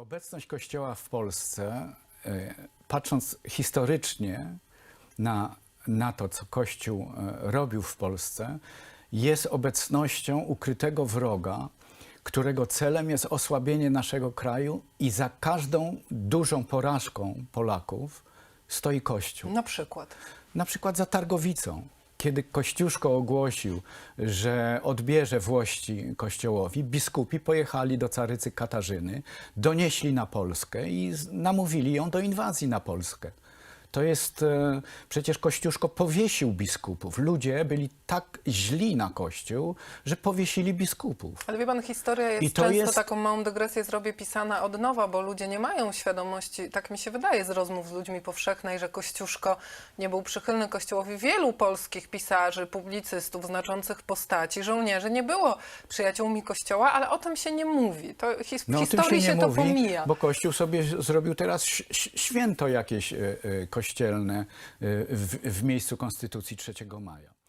Obecność Kościoła w Polsce, e, patrząc historycznie na, na to, co Kościół e, robił w Polsce, jest obecnością ukrytego wroga, którego celem jest osłabienie naszego kraju i za każdą dużą porażką Polaków stoi Kościół. Na przykład. Na przykład za Targowicą, kiedy Kościuszko ogłosił, że odbierze włości Kościołowi, biskupi pojechali do carycy Katarzyny, donieśli na Polskę i namówili ją do inwazji na Polskę. To jest, e, przecież Kościuszko powiesił biskupów. Ludzie byli tak źli na Kościół, że powiesili biskupów. Ale wie pan, historia jest I to często jest- taką małą dygresję zrobię pisana od nowa, bo ludzie nie mają świadomości, tak mi się wydaje z rozmów z ludźmi powszechnej, że Kościuszko nie był przychylny Kościołowi. Wielu polskich pisarzy, publicystów, znaczących postaci, żołnierzy nie było przyjaciółmi Kościoła, ale o tym się nie mówi. To his- w No historii się się, to mówi, pomija. bo Kościół sobie zrobił teraz święto jakieś e, e, kościelne e, w, w miejscu Konstytucji 3 maja.